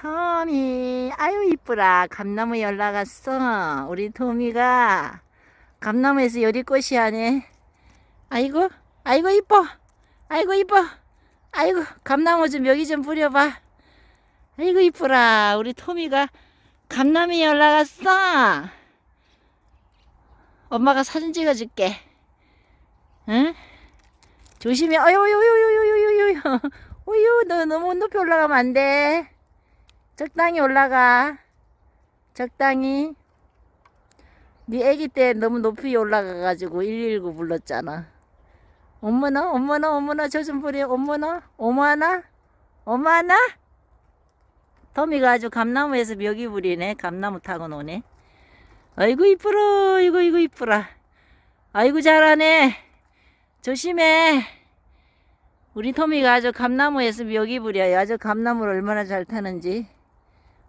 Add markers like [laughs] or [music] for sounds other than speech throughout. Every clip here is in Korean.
토미, 아유 이쁘라. 감나무에 올라갔어. 우리 토미가 감나무에서 요리꽃이 하네. 아이고, 아이고 이뻐. 아이고 이뻐. 아이고 감나무 좀 여기 좀 뿌려봐. 아이고 이쁘라. 우리 토미가 감나무에 올라갔어. 엄마가 사진 찍어줄게. 응? 조심해. 어유, 어유, 어유, 어유, 어유, 어유, 어유. 너 너무 높이 올라가면 안 돼. 적당히 올라가. 적당히. 네 아기 때 너무 높이 올라가가지고 119 불렀잖아. 어머나, 어머나, 어머나, 저 좀 보래. 어머나, 어머나, 어머나. 토미가 아주 감나무에서 묘기 부리네. 감나무 타고 노네. 아이고 이쁘라. 아이고 이거 이쁘라. 아이고 잘하네. 조심해. 우리 토미가 아주 감나무에서 묘기 부려요. 아주 감나무를 얼마나 잘 타는지.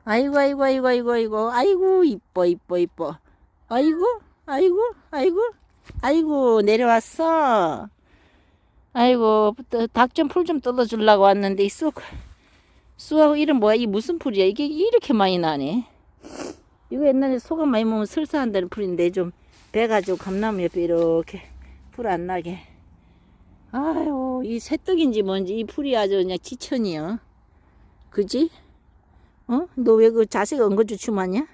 아이고 아이고 아이고 아이고 아이고 아이고 이뻐 이뻐 이뻐. 아이고 아이고 아이고 아이고 내려왔어. 아이고 닭 좀 풀 좀 뜯어주려고 왔는데 이 쑥. 쑥하고 이름 뭐야? 이 무슨 풀이야? 이게 이렇게 많이 나네. 이거 옛날에 소금 많이 먹으면 설사한다는 풀인데 좀 배가지고 감나무 옆에 이렇게 풀 안 나게. 아유, 이 새떡인지 뭔지 이 풀이 아주 그냥 지천이여. 그지? 어? 너 왜 그 자세가 엉거주춤 하냐?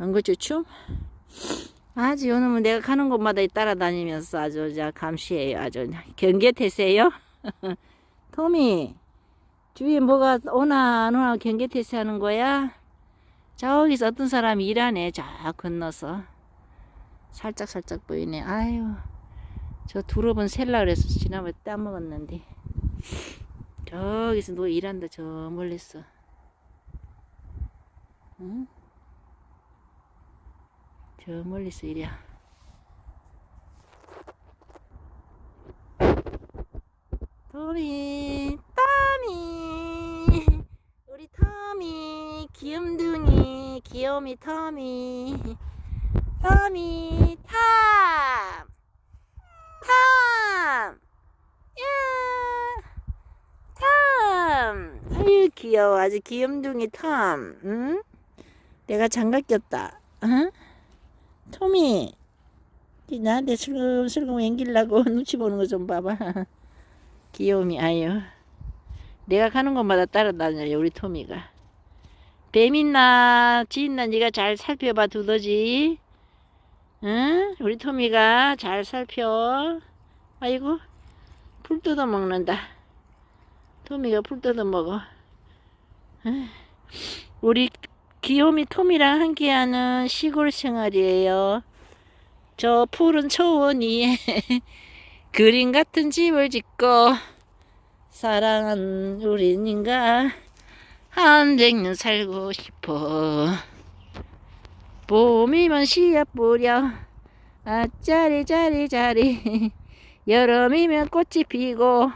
엉거주춤? 아주 요놈은 내가 가는 곳마다 따라다니면서 아주 자 감시해요. 아주 경계태세요. [laughs] 토미, 주위에 뭐가 오나 안 오나 경계태세 하는 거야? 저기서 어떤 사람이 일하네. 저 건너서. 살짝 살짝 보이네. 아유. 저 두릅은 셀라 그래서 지난번에 따먹었는데. 저기서 누가 일한다. 저 멀리서. 응? 저 멀리서 일이야. 토미, 토미. 우리 터미 귀염둥이 귀요미 터미 터미 탐! 탐! 야! 탐! 아유 귀여워 아주 귀염둥이 탐 응? 내가 장갑 꼈다. 응? 토미 나한테 슬금슬금 앵기려고 [laughs] 눈치 보는 거 좀 봐봐. [laughs] 귀요미 아유. 내가 가는 곳마다 따라다녀요 우리 토미가. 뱀 있나 쥐 있나 네가 잘 살펴봐 두더지. 응? 우리 토미가 잘 살펴. 아이고 풀 뜯어 먹는다. 토미가 풀 뜯어 먹어. 응. 우리 귀요미 토미랑 함께하는 시골 생활이에요. 저 푸른 초원 위에 [laughs] 그림 같은 집을 짓고 사랑한 우리님과 한 백년 살고 싶어. 봄이면 씨앗 뿌려. 아짜리 짜리 짜리. 여름이면 꽃이 피고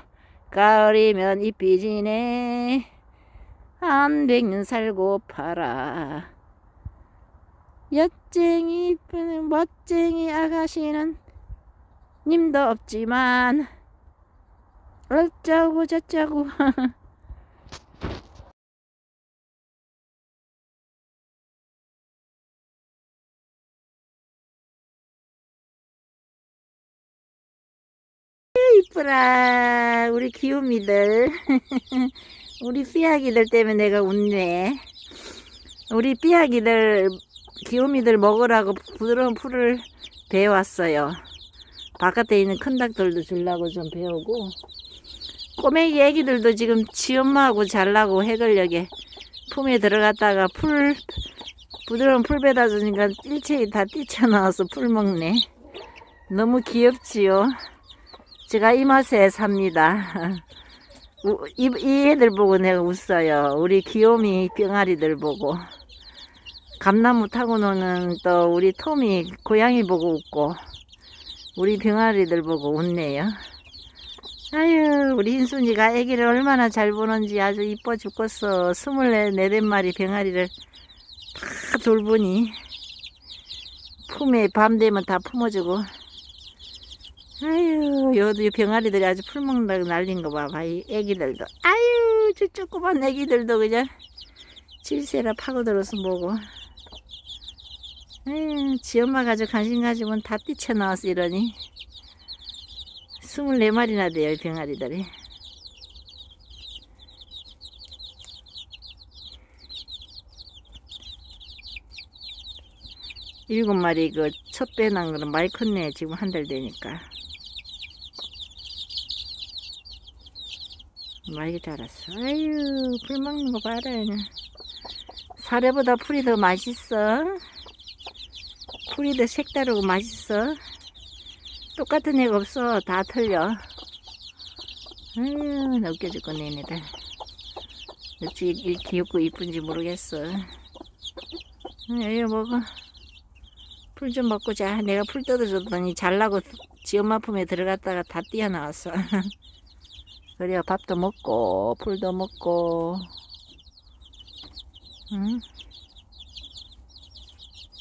가을이면 잎이 지네 한 백년 살고 팔아 엿쟁이 멋쟁이 아가씨는 님도 없지만 어쩌고 저쩌고. [laughs] 이쁘라 우리 귀요미들 [laughs] 우리 삐약이들 때문에 내가 웃네. 우리 삐약이들 귀요미들 먹으라고 부드러운 풀을 배워왔어요. 바깥에 있는 큰 닭들도 주려고 좀 배우고 꼬맹이 애기들도 지금 지 엄마하고 잘라고 해걸녘에 품에 들어갔다가 풀 부드러운 풀 배다 주니까 일체히 다 뛰쳐나와서 풀 먹네. 너무 귀엽지요? 제가 이 맛에 삽니다 [laughs] 우- 이, 이 애들 보고 내가 웃어요 우리 귀요미 병아리들 보고 감나무 타고 노는 또 우리 톰이 고양이 보고 웃고 우리 병아리들 보고 웃네요. 아유, 우리 인순이가 아기를 얼마나 잘 보는지 아주 이뻐 죽겠어. 스물네, 마리 병아리를 다 돌보니. 품에 밤 되면 다 품어주고. 아유, 여도 병아리들이 아주 풀 먹는다고 난린 거 봐 봐. 이 애기들도. 아유, 저 조그만 애기들도 그냥 질세라 파고들어서 뭐고. 에휴, 지 엄마 가지고 관심 가지고는 다 뛰쳐나와서 이러니. 24마리나 돼요, 이 병아리들이. 일곱 마리 그첫 빼난 거는 많이 컸네, 지금 한 달 되니까. 많이 자랐어. 아유, 풀 먹는 거 봐라. 사례보다 풀이 더 맛있어. 풀이 더 색다르고 맛있어. 똑같은 애가 없어. 다 틀려. 아유, 나 웃겨 죽겠네, 얘네들. 어찌 이 귀엽고 이쁜지 모르겠어. 에이, 먹어. 풀 좀 먹고 자. 내가 풀 뜯어줬더니 잘나고 지 엄마 품에 들어갔다가 다 뛰어나왔어. [laughs] 그래야 밥도 먹고, 풀도 먹고, 응?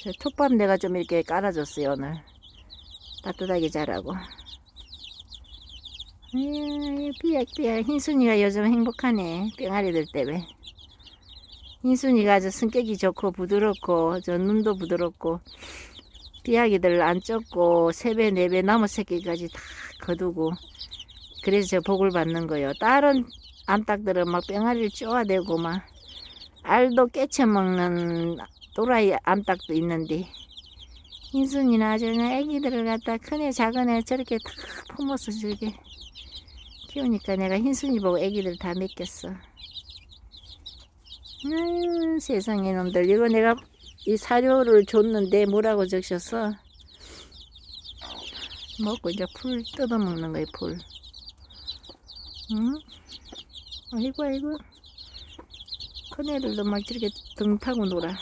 저 톱밥 내가 좀 이렇게 깔아줬어요, 오늘. 따뜻하게 자라고. 아유, 삐약삐약. 흰순이가 요즘 행복하네. 뿅아리들 때문에. 흰순이가 아주 성격이 좋고 부드럽고, 저 눈도 부드럽고, 삐약이들 안 쫓고, 세배네 배 나무 새끼까지 다 거두고, 그래서 저 복을 받는 거요. 다른 암탉들은 막 뿅아리를 쪼아대고 막, 알도 깨쳐먹는 또라이 암탉도 있는데, 아주 그냥 애기들을 갖다 큰애 작은애 저렇게 다 품어서 저렇게 키우니까 내가 흰순이 보고 애기들 다 맡겼어. 아유 세상에 놈들 이거 내가 이 사료를 줬는데 뭐라고 적셨어? 먹고 이제 풀 뜯어먹는 거야 풀. 응? 아이고 아이고. 큰 애들도 막 저렇게 등 타고 놀아.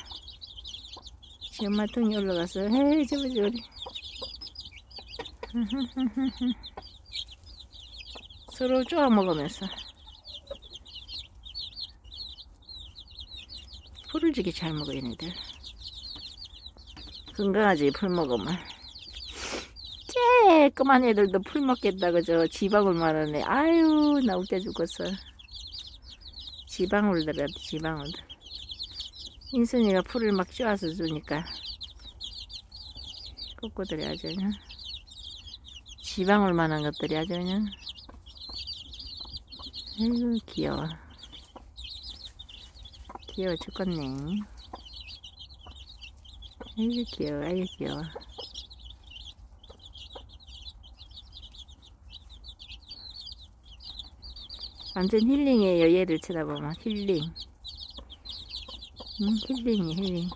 지 엄마 등에 올라가서 헤이 저거 저리 [laughs] 서로 쪼아 먹으면서. 풀을 되게 잘 먹어 얘네들. 건강하지 풀 먹으면 쬐끄만 애들도 풀 먹겠다고 저 지방울 말하네. 아유 나 웃겨 죽겠어. 지방울들이라 지방울들. 인순이가 풀을 막 쪼아서 주니까. 꼬꼬들이 아주 그냥 지방울 만한 것들이 아주 그냥. 아이고 귀여워. 귀여워 죽겠네. 아이고 귀여워 아이고 귀여워 완전 힐링이에요 얘를 쳐다보면 힐링 음, 힐링이 힐링.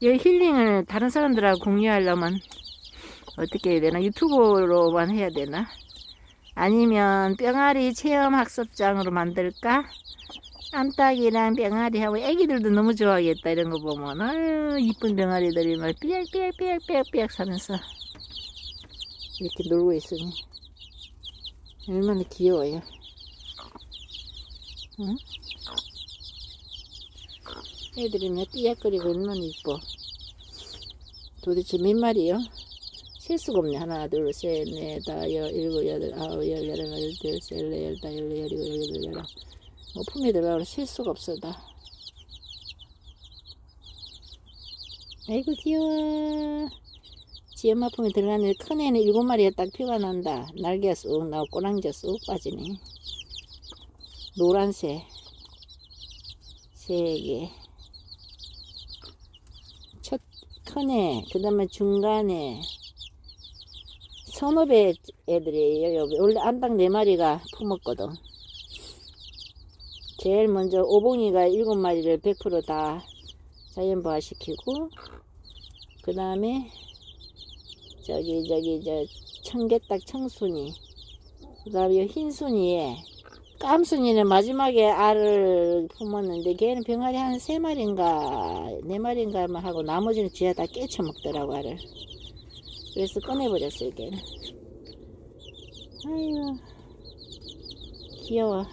이 힐링을 다른 사람들하고 공유하려면 어떻게 해야 되나? 유튜브로만 해야 되나? 아니면 뿅아리 체험 학습장으로 만들까? 암탉이랑 뿅아리하고 애기들도 너무 좋아하겠다 이런 거 보면 아유 이쁜 뿅아리들이 막 삐약삐약삐약삐약삐약 사면서 이렇게 놀고 있으니 얼마나 귀여워요. 응? 애들이 몇 삐약거리고 얼마나 이뻐. 도대체 몇 마리요? 셀 수가 없네. 하나, 둘, 셋, 넷, 다, 여, 일곱, 여덟, 아홉, 열, 열하나, 열둘, 열셋, 열넷, 열다, 열네, 열일곱, 열여덟, 열아홉. 뭐 품에 들어가면 셀 수가 없어, 다. 아이고, 귀여워. 지 엄마 품에 들어가는 큰 애는 일곱 마리가 딱 피가 난다. 날개가 쑥 나고 꼬랑지가 쑥 빠지네. 노란색. 세 개. 첫 큰애, 그 다음에 중간에 서너 배 애들이에요. 여기 원래 안당 네 마리가 품었거든. 제일 먼저 오봉이가 일곱 마리를 100%다 자연부화 시키고, 그 다음에 저기 저기 저 청개딱 청순이, 그 다음에 흰순이에 깜순이는 마지막에 알을 품었는데 걔는 병아리 한 세 마리인가 네 마리인가만 하고 나머지는 지가 다 깨쳐 먹더라고 알을. 그래서 꺼내버렸어요 걔는. 아유 귀여워.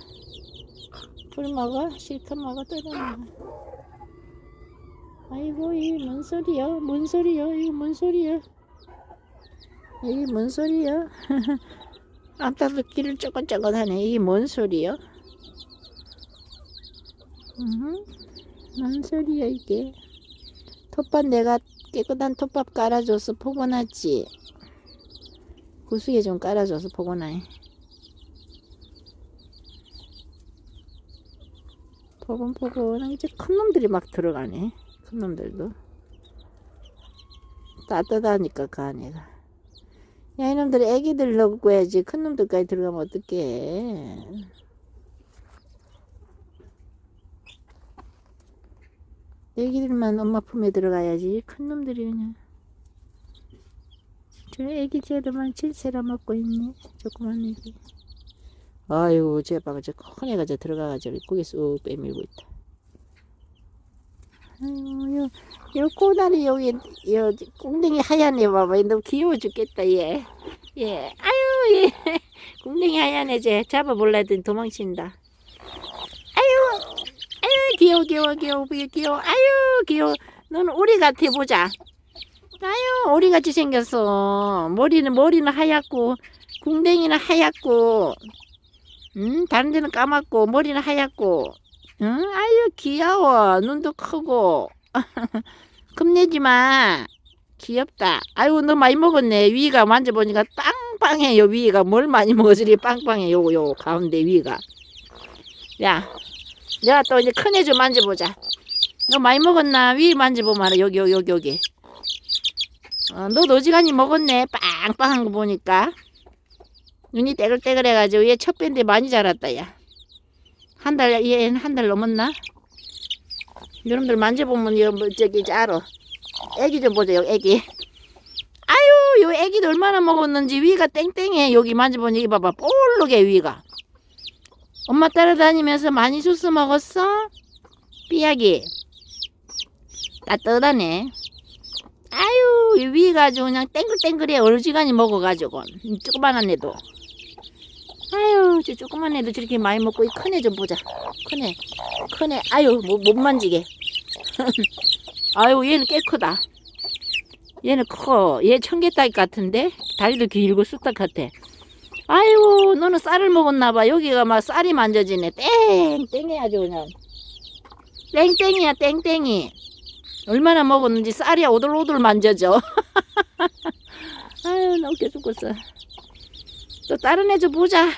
풀 먹어 실컷 먹어 먹어 아이고 이게 뭔 소리야 뭔 소리야 이거 뭔 소리야 이게 뭔 소리야 [laughs] 암탉도 귀를 쪼긋쪼긋하네. 이게 뭔 소리요? 음. 뭔 소리야 이게 톱밥 내가 깨끗한 톱밥 깔아줘서 포근하지 구수에 좀 깔아줘서 포근해 포근포근한 이제 큰 놈들이 막 들어가네 큰 놈들도 따뜻하니까 그 안에가 야 이놈들 애기들 넣고 해야지. 큰 놈들까지 들어가면 어떡해. 애기들만 엄마 품에 들어가야지. 큰 놈들이 그냥. 저 애기 쟤들만 질세라 먹고 있네. 조그만 애기. 아유 쟤 봐가 저큰 애가 저 들어가가지고 고개 쑥 빼밀고 있다 아유 요, 요 꼬다리 여기 요 꽁댕이 하얀 애 봐봐. 너무 귀여워 죽겠다 얘. 예. 아유 얘. [laughs] 꽁댕이 하얀 애 쟤. 잡아볼라 했더니 도망친다. 아유 아유 귀여워 귀여워 귀여워 귀여워 아유 귀여워. 너는 오리 같아 보자. 아유 오리같이 생겼어. 머리는 머리는 하얗고 궁뎅이는 하얗고 음 다른 데는 까맣고 머리는 하얗고 응 아유 귀여워 눈도 크고 [laughs] 겁내지 마 귀엽다 아유 너 많이 먹었네 위가 만져보니까 빵빵해요 위가 뭘 많이 먹었으리 빵빵해 요거 요 가운데 위가 야 내가 또 이제 큰 애 좀 만져보자. 너 많이 먹었나? 위 만져보면 여기 여기 여기 여기. 어, 너도 어지간히 먹었네. 빵빵한 거 보니까. 눈이 떼글떼글해가지고 얘 첫 밴데 많이 자랐다 야. 한 달, 얘는 한 달 넘었나? 여러분들 만져보면 이거 뭐 저기 알아. 애기 좀 여기 애기. 아유, 요 애기도 얼마나 먹었는지 위가 땡땡해. 여기 만져보니 이 봐봐. 볼록해 위가. 엄마 따라다니면서 많이 주스 먹었어? 삐약이 따뜻하네 아유 이 위가 아주 그냥 땡글땡글해 얼지간히 먹어가지고 이 조그만한 애도 아유 저 조그만 애도 저렇게 많이 먹고 이 큰 애 좀 보자. 큰 애 큰 애. 아유 못, 못 만지게. [laughs] 아유 얘는 꽤 크다. 얘는 커 얘 청개딸 같은데? 다리도 길고 쑥딱 같아. 아이고 너는 쌀을 먹었나봐. 여기가 막 쌀이 만져지네. 땡 땡이 아주 그냥. 땡땡이야 땡땡이. 얼마나 먹었는지 쌀이 오돌오돌 만져져. [laughs] 아유 나 웃겨 죽겠어 또 다른 애 좀 보자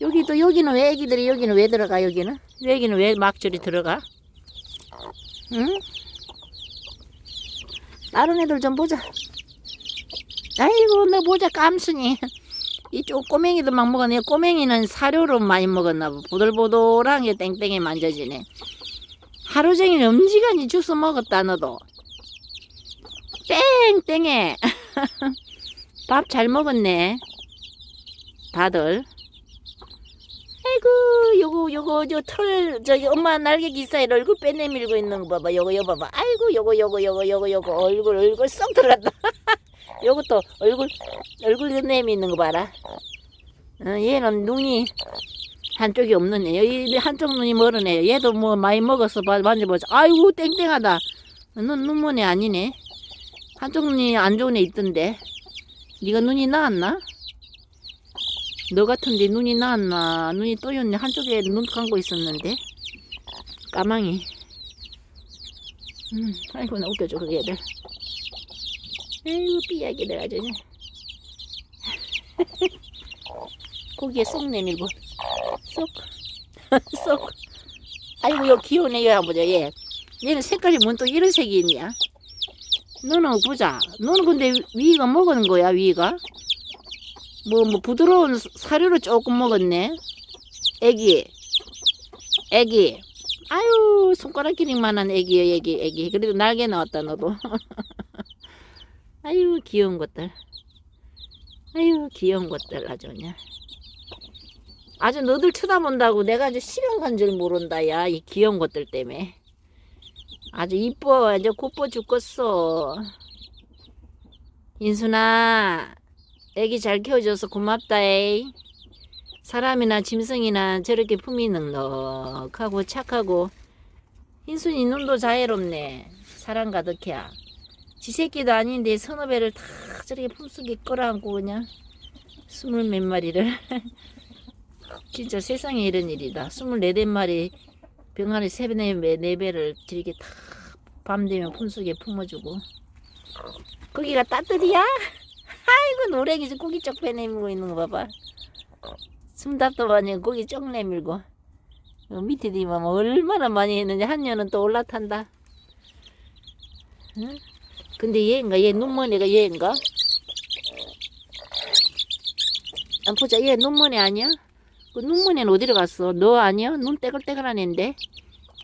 여기 또 여기는 왜 애기들이 여기는 왜 들어가 여기는 여기는 왜 막줄이 들어가 응? 다른 애들 좀 보자 아이고 너 보자 깜순이 이쪽 꼬맹이도 막 먹었네. 꼬맹이는 사료로 많이 먹었나 봐. 보들보들한 게 땡땡이 만져지네. 하루 종일 엄지간히 주스 먹었다 너도. 땡땡해. [laughs] 밥 잘 먹었네. 다들. 아이고 요거 요거 저 털 저기 엄마 날개 기사에 얼굴 빼내밀고 있는 거 봐봐. 요거 요거 봐봐. 아이고 요거 요거 요거 요거 요거 얼굴 얼굴 쏙 들어갔다. [laughs] 요것도 얼굴 얼굴 내미는 거 봐라. 어, 얘는 눈이 한쪽이 없는 애. 여기 한쪽 눈이 멀은 애. 얘도 뭐 많이 먹어서 봐- 만져보자. 아이고 땡땡하다. 눈 눈먼 애 아니네. 한쪽 눈이 안 좋은 애 있던데. 네가 눈이 나았나? 너 같은데 눈이 나았나? 눈이 또였네. 한쪽에 눈 감고 있었는데. 까망이. 음, 아이고 나 웃겨줘 그게 애들. 아이고 삐약이들 아주. [laughs] 고기에 쏙 내밀고 쏙 [laughs] 쏙. 아이고 요 귀여운 애 한번 보자 얘. 얘는 색깔이 뭔 또 이런 색이 있냐? 너는 보자. 너는 근데 위가 먹은 거야 위가? 뭐 뭐 부드러운 사료를 조금 먹었네. 애기 애기. 아유 손가락끼리만한 애기야 애기 애기. 그래도 날개 나왔다 너도. [laughs] 아유 귀여운 것들 아유 귀여운 것들 아주 그냥 아주 너들 쳐다본다고 내가 아주 시간 간 줄 모른다 야 이 귀여운 것들 때문에 아주 이뻐 아주 곱어 죽겠어 인순아 애기 잘 키워줘서 고맙다 이. 사람이나 짐승이나 저렇게 품이 넉넉하고 착하고 인순이 눈도 자애롭네. 사랑 가득해야. 지 새끼도 아닌데 서너 배를 다 저렇게 품속에 끌어안고 그냥 스물 몇 마리를. [laughs] 진짜 세상에 이런 일이다. 스물네 댓 마리 병아리 세네 네 배를 이렇게 탁밤 되면 품속에 품어주고. 고기가 따뜻이야? 아이고 노랭이 좀 고기 쪽 빼내밀고 있는 거 봐봐 숨답도 많이 고기 쪽 내밀고 어, 밑에 뒤만 얼마나 많이 했는지 한 년은 또 올라탄다 응? 근데 얘인가 얘 눈머리가 얘인가? 안 보자 얘 눈머리 아니야? 그 눈머리는 어디로 갔어? 너 아니야? 눈 떼글떼글한 앤데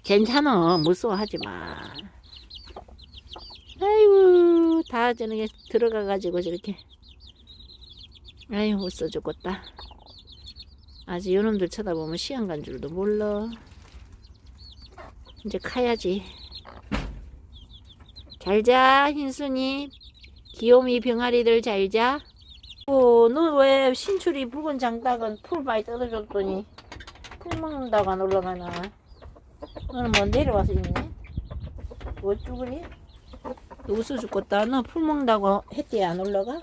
괜찮아 무서워하지 마 아이고 다 저녁에 들어가가지고 저렇게 아유 웃어 죽겠다. 아직 요놈들 쳐다보면 시간 간 줄도 몰라. 이제 가야지. 잘자 흰순이. 귀요미 병아리들 잘자. 어, 너왜 신출이 붉은 장닭은 풀 많이 뜯어줬더니 풀 먹는다고 안 올라가나? 너는 뭐 내려와서 있네? 어쭈 그래? 웃어 죽겠다. 너 풀 먹는다고 했대 안 올라가?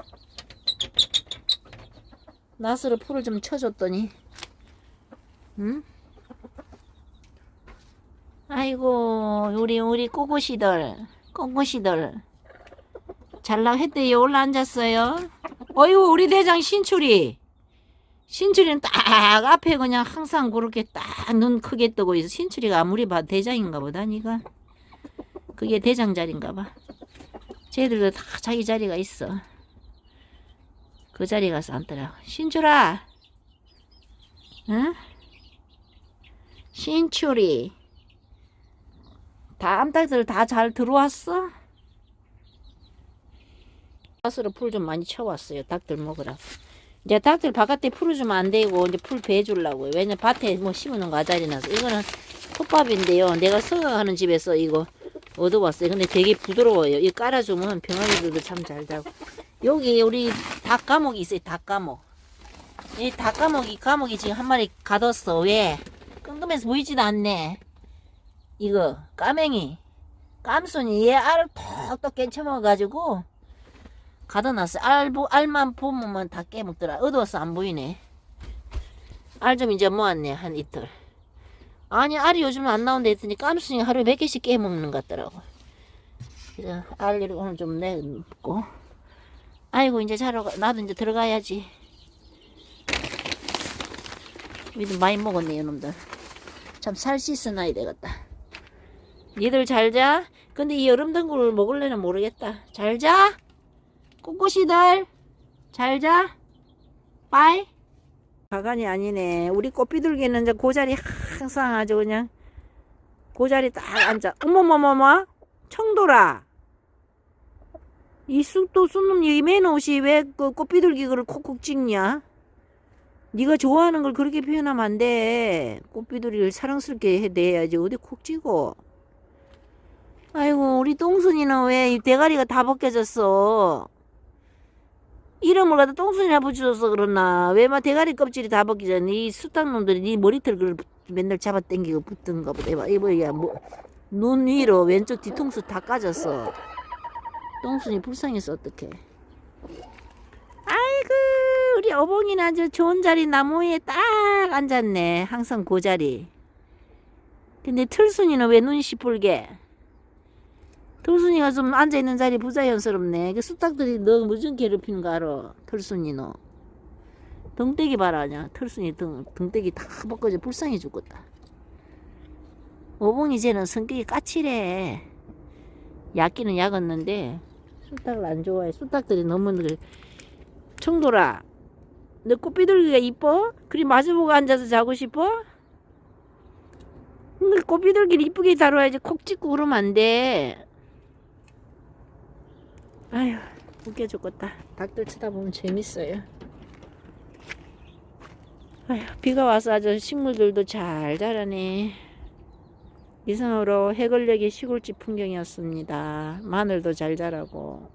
낫으로 풀을 좀 쳐줬더니. 응? 아이고 우리 우리 꼬꼬시들 꼬꼬시들. 잘나 했대요. 올라 앉았어요. 어이구 우리 대장 신출이. 신출이는 딱 앞에 그냥 항상 그렇게 딱 눈 크게 뜨고 있어. 신출이가 아무리 봐도 대장인가 보다 니가. 그게 대장 자리인가 봐. 쟤들도 다 자기 자리가 있어 그 자리 가서 앉더라 신출아 응? 신출이 다 암탉들 다 잘 들어왔어? 가스로 풀 좀 많이 쳐왔어요. 닭들 먹으라. 이제 닭들 바깥에 풀어주면 안 되고 이제 풀 베주려고요. 왜냐 밭에 뭐 심어놓은 거 아자리나서 이거는 톱밥인데요. 내가 서가하는 집에서 이거 얻어왔어요. 근데 되게 부드러워요. 이거 깔아주면 병아리들도 참 잘 자고. 여기 우리 닭 까먹이 있어요. 닭 까먹. 이닭 까먹이 까먹이 지금 한 마리 가뒀어. 왜? 끙끔해서 보이지도 않네. 이거 까맹이 깜순이 얘 알을 톡톡 깨쳐먹어가지고 가둬놨어. 알, 보, 알만 보면 다 깨먹더라. 어두워서 안 보이네. 알 좀 이제 모았네. 한 이틀. 아니 알이 요즘 안 나온다 했더니 깜순이 하루에 몇 개씩 깨 먹는 것 같더라고. 그래서 알을 오늘 좀 내고. 아이고 이제 자러 가. 나도 이제 들어가야지. 우리도 많이 먹었네 이놈들. 참 살 씻어놔야 되겠다. 니들 잘 자. 근데 이 여름 덩굴 먹을래는 모르겠다. 잘 자. 꼬꼬시들 잘 자. 빠이. 가관이 아니네. 우리 꽃비둘기는 이제 그 자리 항상 아주 그냥 그 자리 딱 앉아. 어머머머머. 청돌아. 이 쑥도 쑥놈 이 맨 옷이 왜 그 꽃비둘기 그를 콕콕 찍냐? 네가 좋아하는 걸 그렇게 표현하면 안 돼. 꽃비둘기를 사랑스럽게 해야지. 어디 콕 찍어. 아이고 우리 똥순이는 왜 이 대가리가 다 벗겨졌어? 이름을 갖다 똥순이나 붙여줘서 그러나 왜 막 대가리 껍질이 다 벗기잖아 이 수탉놈들이 네 머리털을 맨날 잡아 당기고 붙든가 보다 이봐 이봐 야 뭐 눈 위로 왼쪽 뒤통수 다 까졌어 똥순이 불쌍해서 어떡해 아이고 우리 어봉이는 아주 좋은 자리 나무 위에 딱 앉았네 항상 그 자리 근데 틀순이는 왜 눈이 시뻘게 털순이가 좀 앉아있는 자리 부자연스럽네. 그 수탉들이 너 무슨 괴롭히는 거 알아? 털순이 너. 등떼기 봐라, 그냥. 털순이 등, 등떼기 다 벗겨져 불쌍해 죽겠다. 오봉이 쟤는 성격이 까칠해. 약기는 약었는데, 수탉을 안 좋아해. 수탉들이 너무, 그 청돌아, 너 꽃비둘기가 이뻐? 그리 마주보고 앉아서 자고 싶어? 근데 꽃비둘기를 이쁘게 다뤄야지 콕 찍고 그러면 안 돼. 아휴 웃겨 죽겠다 닭들 쳐다보면 재밌어요 아휴 비가 와서 아주 식물들도 잘 자라네. 이상으로 해걸녘의 시골집 풍경이었습니다. 마늘도 잘 자라고